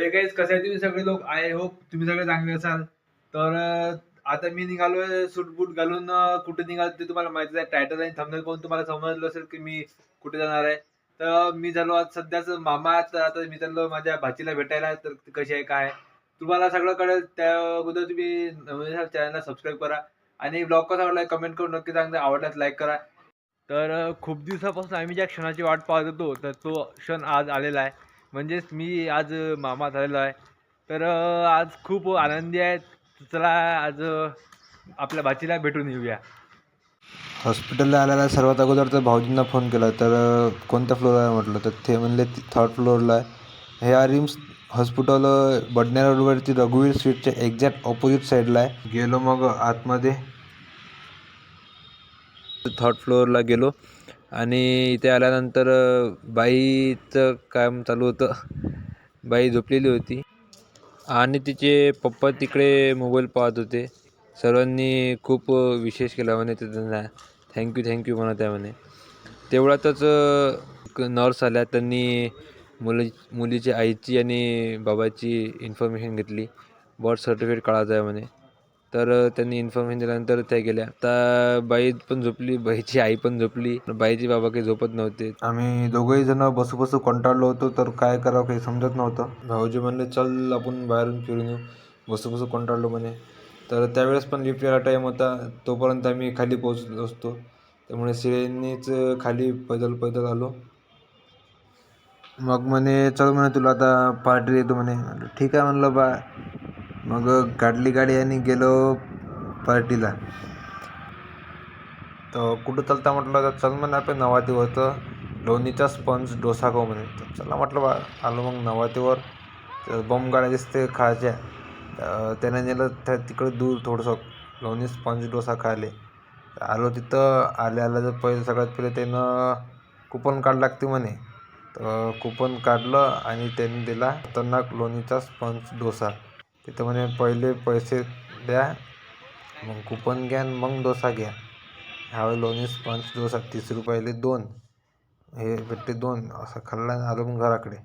म्हणजे तर काहीच कसं आहे तुम्ही सगळे लोक आय होप तुम्ही सगळे चांगले असाल. तर आता मी निघालोय सूट बूट घालून कुठे निघालो ते तुम्हाला माहिती आहे. टायटल आणि थंबनेल पाहून तुम्हाला समजलं असेल की मी कुठे जाणार आहे. तर मी झालो आज सध्याच मामा तर आता मी चाललो माझ्या भाचीला भेटायला तर कशी आहे काय तुम्हाला सगळं कळेल त्या अगोदर तुम्ही चॅनलला सबस्क्राईब करा. आणि ब्लॉग कसा आवडला कमेंट करून नक्की सांगा आवडल्यास लाईक करा. तर खूप दिवसापासून आम्ही ज्या क्षणाची वाट पाहत होतो तर तो क्षण आज आलेला आहे. म्हणजेच मी आज मामा झालेलो आहे. तर आज खूप आनंदी आहे चला आज आपल्या भाचीला भेटून येऊया. हॉस्पिटलला आल्याला सर्वात अगोदर तर भाऊजींना फोन केला. तर कोणत्या फ्लोअरला आहे म्हटलं? तर ते म्हणले थर्ड फ्लोअरला आहे. हे आरिम्स हॉस्पिटल बडण्या रोडवरती रघुवीर स्ट्रीटच्या एक्झॅक्ट ऑपोजिट साईडला आहे. गेलो मग आतमध्ये. थर्ड फ्लोअरला गेलो. आणि इथे आल्यानंतर बाईचं काम चालू होतं. बाई झोपलेली होती. आणि तिचे पप्पा तिकडे मोबाईल पाहत होते. सर्वांनी खूप विशेष केला म्हणे ते त्यांना. थँक्यू थँक्यू म्हणत आहे म्हणे. तेवढ्यातच नर्स आल्या. त्यांनी मुली मुलीच्या आईची आणि बाबाची इन्फॉर्मेशन घेतली. बर्थ सर्टिफिकेट काढायचं आहे म्हणे. तर त्यांनी इन्फॉर्मेशन दिल्यानंतर त्या गेल्या. आता बाई पण झोपली बाईची आई पण झोपली. बाईचे बाबा काही झोपत नव्हते. आम्ही दोघंही जण बसू बसू कंटाळलो होतो तर काय करावं काही समजत नव्हतं. भाऊजी म्हणले चल आपण बाहेरून फिरून येऊ. बसू बसू कंटाळलो म्हणे. तर त्यावेळेस पण लिफ्ट यायला टाईम होता. तोपर्यंत आम्ही खाली पोहोचलो असतो. त्यामुळे सिरेंनीच खाली पैदल पैदल आलो. मग म्हणे चल म्हणे तुला आता पार्टी देतो म्हणे. ठीक आहे. म्हणलं बा मग काढली गाडी आणि गेलो पार्टीला. तर कुठं चालता म्हटलं तर चल म्हणे आपण नवातीवर तर लोणीचा स्पंज डोसा खाऊ म्हणे. तर चला म्हटलं बा आलो मग नवातीवर. तर बॉम्ब गाड्या दिसते खायच्या त्यानं त्याने नेलं त्या तिकडे दूर थोडंसं. लोणी स्पंज डोसा खायले आलो तिथं आल्या आल्या तर पहिले सगळ्यात पहिले त्यानं कुपन कार्ड लागते म्हणे. तर कुपन काढलं आणि त्यांनी दिला खतरनाक लोणीचा स्पंज डोसा. तिथं म्हणे पहिले पैसे द्या मग कुपन घ्या आणि मग डोसा घ्या. ह्यावेळी लोणी स्पंज डोसा तीस रुपयाले दोन हे भेटते दोन असं खाल्ला आणि आलो मग घराकडे.